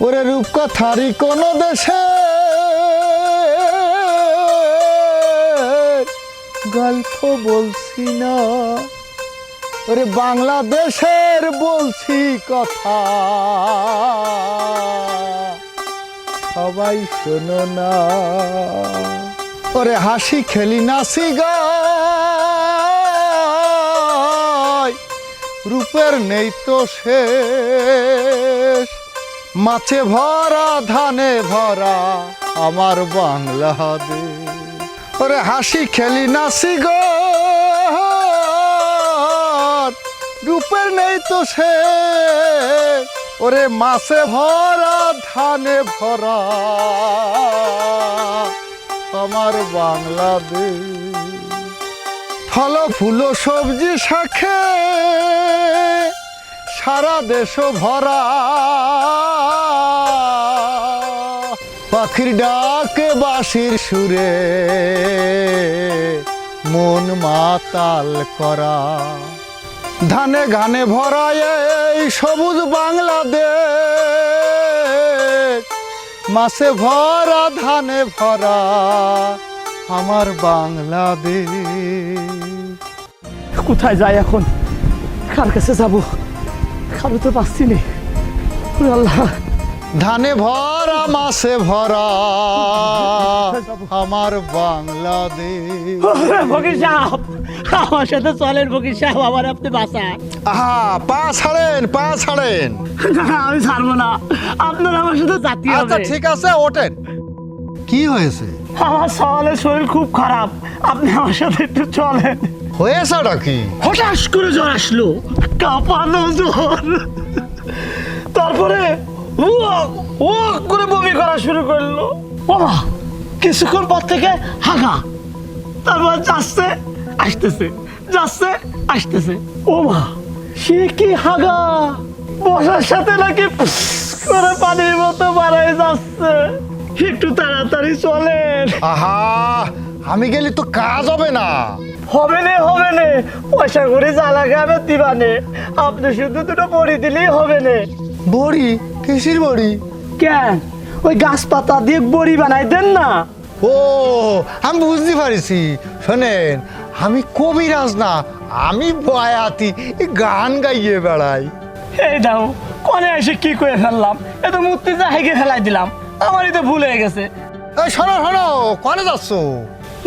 ওরে রূপকথারি কোন দেশে? গল্প বলছি না। ওরে বাংলাদেশের বলছি কথা। সবাই শোনো না। ওরে হাসি খেলি নাসি রূপের নেই তো শেষ। মাছে ভরা, ধানে ভরা, আমার বাংলা বাংলাদেশ। ওরে হাসি খেলি নাসি গো রূপের নেই তো সে। ওরে মাছে ভরা, ধানে ভরা, আমার বাংলাদেশ। ফল, ফুল, সবজি, শাখে সারা দেশ ভরা। পাখির ডাকে বাঁশির সুরে, মন মাতাল করা। ধানে ঘানে ভরা এই সবুজ বাংলাদেশ মাসে ভরা, ধানে ভরা আমার বাংলাদেশ। কোথায় যাই এখন? কার কাছে যাব? কারও তো পাচ্ছি নে। আল্লাহ। ধানে ভরা মাসে ভরা। আমার বাংলাদেশ। ফকির সাহেব আমার সাথে চলেন ফকির সাহেব আমার আপনি বাসা আহা পা ছাড়েন পা ছাড়েন। আমি ছাড়বো না। আপনার আমার সাথে জাতীয় আচ্ছা ঠিক আছে ওঠেন। কি হয়েছে? আমার সওয়ালের শরীর খুব খারাপ। আপনি আমার সাথে একটু চলেন। হয়েছেটা কি? হঠাৎ করে জ্বর আসলো কাঁপানো জ্বর। তারপরে ও করে বমি করা শুরু করল। বাবা কিছুক্ষণ পর থেকে হাগা। তারপর যাচ্ছে আসতেছে যাচ্ছে আসতেছে। ও মা সে কি হাগা? বসার সাথে নাকি করে পানির মতো বাড়াই যাচ্ছে। একটু তাড়াতাড়ি চলেন। আহা আমি গেলে তো কাজ হবে না। হবে নে হবে নে। পয়সা করে লাগে আমি দিবানে আপনি শুধু দুটো বড়ি দিলেই হবে নে। বড়ি? কিসির বড়ি? কেন? ওই গাছ পাতা দিয়ে বড়ি বানাই দেন না। ও আমি বুঝতে পারিছি। শোনেন আমি কবিরাজ না আমি বয়াতি গান গাইয়ে বেড়াই। এই দাও কনে এসে কি করে ফেললাম? এ তো মূর্তি হেগে ফেলাই দিলাম। আমারই তো ভুল হয়ে গেছে। শোনো শোনো কনে যাচ্ছ?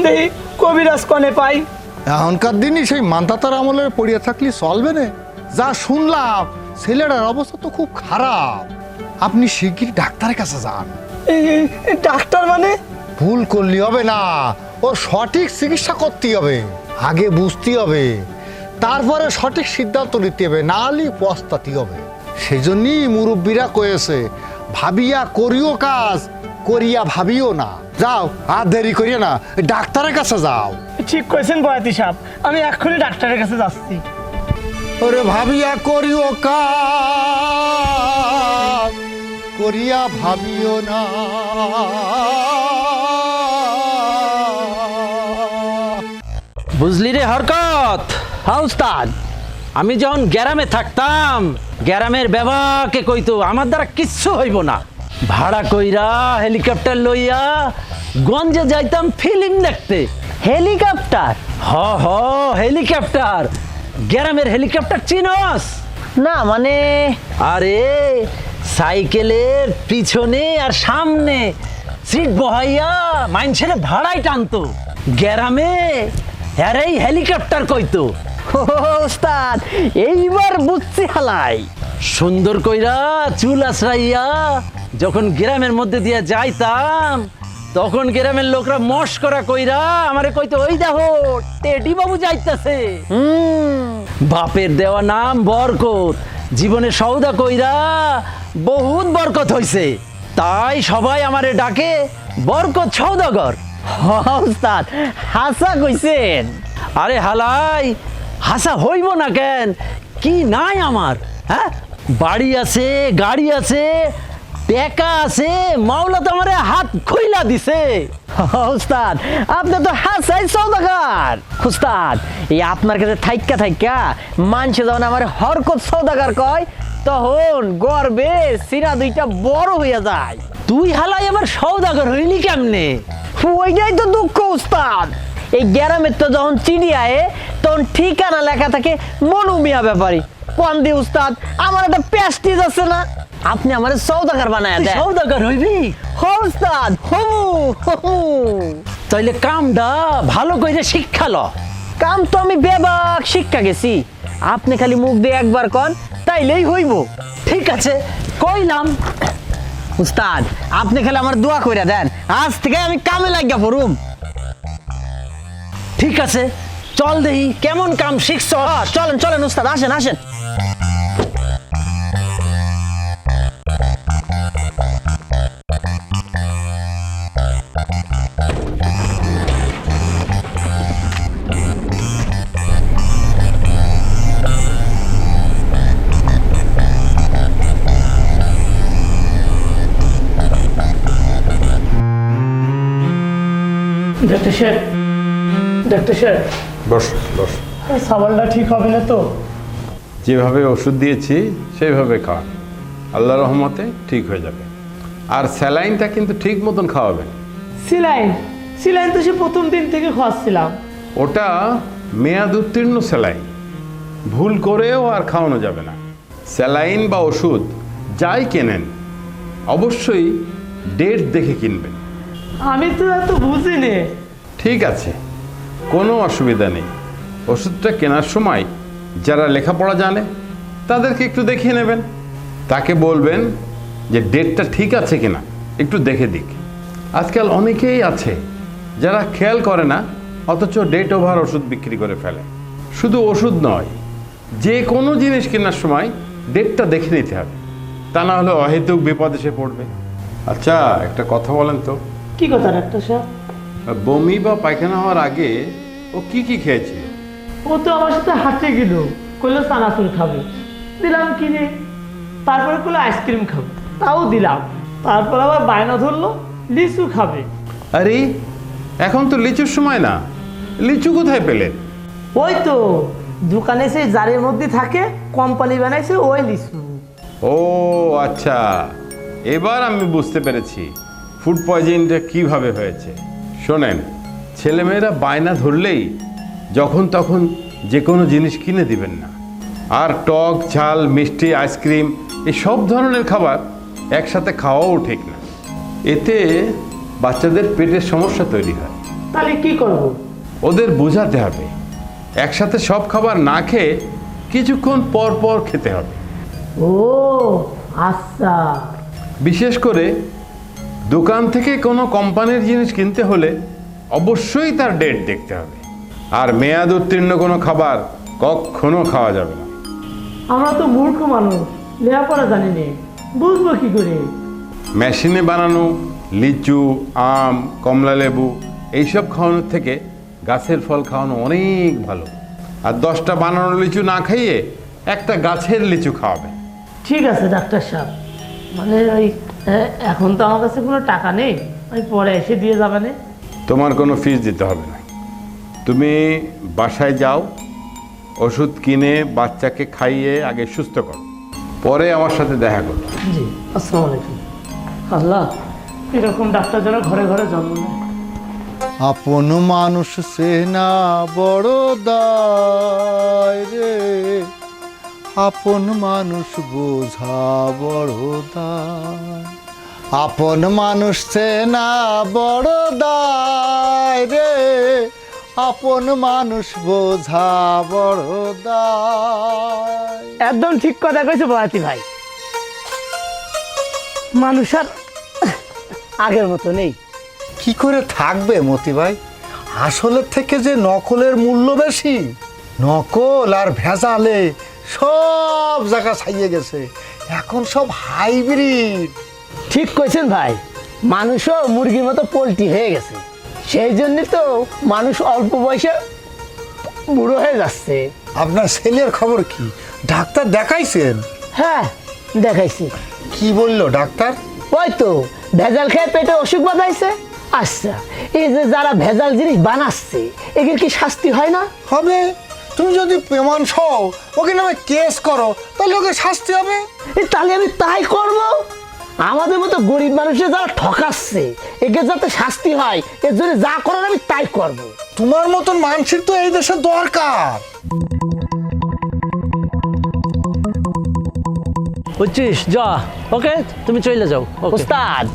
দেখি কবিরাজ কনে পাই। এখনকার দিনই সেই মান্তাতার আমলে পড়িয়া থাকলে চলবে না। যা শুনলাম ছেলেটার অবস্থা তো খুব খারাপ। আপনি শিগগির ডাক্তারের কাছে যান। ডাক্তার মানে? ভুল করলে হবে না। ও সঠিক চিকিৎসা করতে হবে। আগে বুঝতে হবে। তারপরে সঠিক সিদ্ধান্ত নিতে হবে না হলে পস্তাতে হবে। সেই জন্যই মুরব্বীরা কয়েছে ভাবিয়া করিও কাজ করিয়া ভাবিও না। যাও আর দেরি করিয়া না। ডাক্তারের কাছে যাও। ঠিক করেছেন বয়াতি সাহেব আমি এক্ষুনি ডাক্তারের কাছে যাচ্ছি। ওরে ভাবিয়া করিও কাজ করিয়া ভাবিও না। বুঝলি রে হরকত? হ্যাঁ উস্তাদ আমি যখন গ্যারামে থাকতাম গ্যারামের বাবাকে কইতো আমার দ্বারা কিচ্ছু হইব না। ভাড়া কইরা হেলিকপ্টার লইয়া গঞ্জে যাইতাম ফিল্ম দেখতে। হেলিকপ্টার। হ হ হেলিকপ্টার। গ্যারামের হেলিকপ্টার চিনস। না মানে আরে সাইকেলের পিছনে আর সামনে। সিট বহাইয়া মাইনছেন ভাড়াই টানতো। গ্যারামে আরে এই হেলিকপ্টার কইতো। ওস্তাদ এইবার বুঝছি হালাই। সুন্দর কইরা চুল আশ্রাইয়া যখন গ্রামের মধ্যে দিয়ে যাইতাম তখন গ্রামের লোকরা মশ করা কইরা আমারে কইতো ওই দেখো টেডি বাবু যাইতাছে। বাপের দেওয়া নাম বরকত। জীবনে সৌদা কইরা বহুত বরকত হইছে। তাই সবাই আমারে ডাকে বরকত সৌদাগর হ, ওস্তাদ হাসা কইছেন। আরে হালাই হাসা হইব না কেন? কি নাই আমার হ্যাঁ? বাড়ি আছে গাড়ি আছে টাকা আছে, মাওলা আমারে হাত খইলা দিছে। আপনি তো সৌদাগার। এই আপনার কাছে মানছে যখন আমার হরকত সৌদাগার কয়, তখন গর্বে সিরা দুইটা বড় হইয়া যায়। তুই হালাই আবার সৌদাগর হইলি কেমনে? ওইটাই তো দুঃখ উস্তাদ এই গ্রামের তো যখন চিনি আয়ে, তখন ঠিকানা লেখা থাকে মনু মিয়া ব্যাপারী পন্দি উস্তাদ আমার একটা প্যাস্টিজ আছে না? আপনি আমার সৌদাগার বানায় দেন। সৌদাগর হইবি? হো উস্তাদ হমু হমু তাইলে কামটা ভালো করে শিক্ষা ল। কাম তো আমি বেবাক শিক্ষা গেছি। আপনি খালি মুখ দিয়ে একবার কন তাইলেই হইব। ঠিক আছে কইলাম। উস্তাদ আপনি খালি আমার দোয়া কইরা দেন। আজ থেকে আমি কামে লাগিয়া পড়ুম। ঠিক আছে চল দেহি কেমন কাম শিখছ। চলেন চলেন উস্তাদ আসেন আসেন। ডাক্তার সাহেব ডাক্তার সাহেব বস বস। সাবানটা ঠিক হবে না তো? যেভাবে ওষুধ দিয়েছি সেইভাবে খাওয়ান। আল্লাহ রহমতে ঠিক হয়ে যাবে। আর স্যালাইনটা কিন্তু ঠিক মতন খাওয়াবেন। সিলাইন সিলাইন তো সে প্রথম দিন থেকে খাওয়াচ্ছিলাম। ওটা মেয়াদ উত্তীর্ণ স্যালাইন। ভুল করেও আর খাওয়ানো যাবে না। স্যালাইন বা ওষুধ যাই কেনেন অবশ্যই ডেট দেখে কিনবেন। আমি তো এত বুঝিনি। ঠিক আছে, কোনো অসুবিধা নেই। ওষুধটা কেনার সময় যারা লেখাপড়া জানে, তাদেরকে একটু দেখিয়ে নেবেন। তাকে বলবেন যে ডেটটা ঠিক আছে কিনা, একটু দেখে দিক। আজকাল অনেকেই আছে, যারা খেয়াল করে না, অথচ ডেট ওভার ওষুধ বিক্রি করে ফেলে। শুধু ওষুধ নয়, যে কোনো জিনিস কেনার সময় ডেটটা দেখে নিতে হবে। তা না হলে অহেতুক বিপদ এসে পড়বে। আচ্ছা একটা কথা বলেন তো। কি কথা ডাক্তার সাহেব? বমি বা পায়খানা হওয়ার আগে ও কি কি খেয়েছে? ও তো আমার সাথে হাঁটতে গেল কইলো চানাচুর খাবে। দিলাম কিনে তারপরে কইলো আইসক্রিম খাবে। তাও দিলাম। তারপর আবার বায়না ধরলো লিচু খাবে। আরে এখন তো লিচুর সময় না। লিচু কোথায় পেলেন ওই তো দোকানে সেই জারের মধ্যে থাকে কোম্পানি বানাইছে ওই লিচু। ও আচ্ছা। এবার আমি বুঝতে পেরেছি। ফুড পয়জনটা কীভাবে হয়েছে? শোনেন ছেলেমেয়েরা বায়না ধরলেই যখন তখন যে কোনো জিনিস কিনে দিবেন না। আর টক ঝাল মিষ্টি আইসক্রিম এই সব ধরনের খাবার একসাথে খাওয়াও ঠিক না। এতে বাচ্চাদের পেটের সমস্যা তৈরি হয়। তাহলে কি করব? ওদের বোঝাতে হবে। একসাথে সব খাবার না খেয়ে কিছুক্ষণ পর পর খেতে হবে। ও আচ্ছা। বিশেষ করে দোকান থেকে কোনো কোম্পানির জিনিস কিনতে হলে অবশ্যই তার ডেট দেখতে হবে। আর মেয়াদ উত্তীর্ণ কোনো খাবার কখনো খাওয়া যাবে না। আমরা তো মূর্খ মানুষ লেখাপড়া জানি নে বুঝব কি করে? মেশিনে বানানো লিচু আম কমলা লেবু এইসব খাওয়ানোর থেকে গাছের ফল খাওয়ানো অনেক ভালো। আর দশটা বানানো লিচু না খাইয়ে একটা গাছের লিচু খাওয়াবে। ঠিক আছে ডাক্তার সাহেব। মানে ওই এখন তো আমার কাছে কোনো টাকা নেই। আমি পরে এসে দিয়ে যাবে না। তোমার কোনো ফিস দিতে হবে না। তুমি বাসায় যাও ওষুধ কিনে বাচ্চাকে খাইয়ে আগে সুস্থ করো। পরে আমার সাথে দেখা করো। জি আসসালামু আলাইকুম। আল্লাহ এরকম ডাক্তার যেন ঘরে ঘরে জন্ম নেয়। আপন মানুষ সেনা বড় দায় রে। আপন মানুষ বোঝা বড় দায়। আপন মানুষ সেনা বড় দায় রে। আপন মানুষ বোঝা বড় দায়। একদম ঠিক কথা কইছে বয়াতি ভাই। মানুষ আর আগের মতো নেই। কি করে থাকবে মতি ভাই? আসলের থেকে যে নকলের মূল্য বেশি নকল আর ভেজালে সব জায়গা ছাইয়ে গেছে। এখন সব হাইব্রিড। ঠিক কইছেন ভাই মানুষও মুরগির মতো পোলট্রি হয়ে গেছে। সেই জন্য তো মানুষ অল্প বয়সে বুড়ো হয়ে যাচ্ছে। আপনার ছেলের খবর কি? ডাক্তার দেখাইছেন? হ্যাঁ দেখাইছি। কি বলল ডাক্তার? ওই তো ভেজাল খেয়ে পেটে অসুখ বাঁধাইছে? আচ্ছা এই যে যারা ভেজাল জিনিস বানাচ্ছে এগুলো কি শাস্তি হয় না? হবে। তুমি যদি প্রমাণ সহ ওকে নামে কেস করো তাহলে ওকে শাস্তি হবে। তাহলে আমি তাই করব? আমাদের মতো গরিব মানুষের যারা ঠকাচ্ছে একে যাতে শাস্তি হয় এর জন্য যা করার আমি তাই করব। তোমার মতন মানুষের তো এই দেশে দরকার। বুঝছিস? যা ওকে? তুমি চলে যাও ওকে। উস্তাদ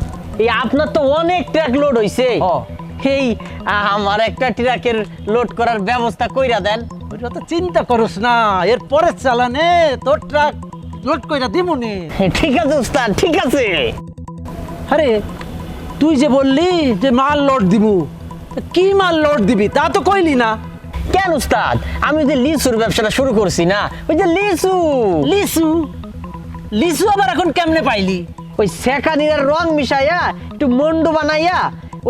এই আপনার তো অনেক ট্রাক লোড হইছে। এই আমার একটা ট্রাকের লোড করার ব্যবস্থা কইরা দেন। ওইটা তো চিন্তা করস না এর পরের চালানে তোর ট্রাক লোড কইরা দিমুনি। ঠিক আছে উস্তাদ ঠিক আছে। আরে তুই যে বললি যে মাল লোড দিবু কি মাল লোড দিবি তা তো কইলি না। কেন উস্তাদ? আমি যে লিচুর ব্যবসাটা শুরু করছি না। ওই যে লিচু। লিসু লিসু আবার এখন কেমনে পাইলি? ওই সেকানির রং মিশাইয়া একটু মন্ডু বানাইয়া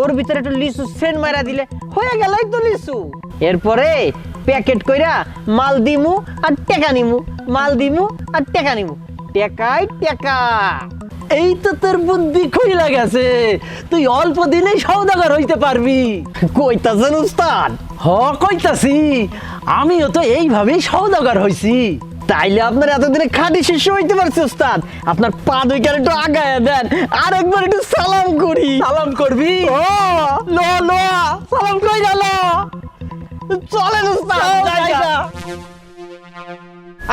ওর ভিতরে একটু লিচু সেন মারা দিলে হয়ে গেলই তো লিচু। এরপরে প্যাকেট কইরা মাল দিমু আর টেকা নিমু। মাল দিমু আর টেকা নিমু। টেকাই টেকা। এই তো তোর বুদ্ধি কইলা গেছে। তুই অল্প দিনেই সৌদাগর হইতে পারবি। কইতাছেন উস্তাদ? হ কইতাছি। আমিও তো এইভাবেই সৌদাগর হইছি। তাইলে আপনার এতদিনে খাঁটি শিষ্য হইতে পারছে উস্তাদ। আপনার পা দুইটার একটু আগায় দেন। আর একবার একটু সালাম করি। সালাম করবি? ও লো লো। সালাম কই গেল? চলেন।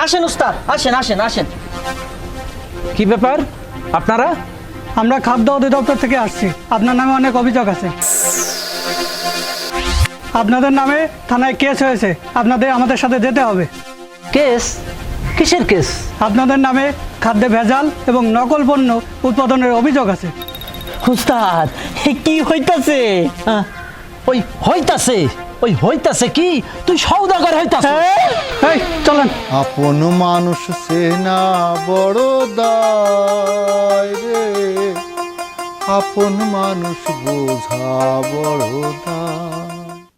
আসেন উস্তাদ আসেন আসেন আসেন। কি ব্যাপার? আপনারা? আমরা খাদ্য অধিদপ্তর থেকে আসছি। আপনার নামে অনেক অভিযোগ আছে। আপনাদের নামে থানায় কেস হয়েছে। আপনাদের আমাদের সাথে যেতে হবে। কেস? কিসের কেস? আপনাদের নামে খাদ্যে ভেজাল এবং নকল পণ্য উৎপাদনের অভিযোগ আছে। উস্তাদ এ কি হইতাছে? ওই হইতাছে? ওই হইতাছে কি? তুই সৌদাগর হইতাছ এই চলেন। আপন মানুষ সেনা বড় দায় রে। আপন মানুষ বোঝা বড় দায়।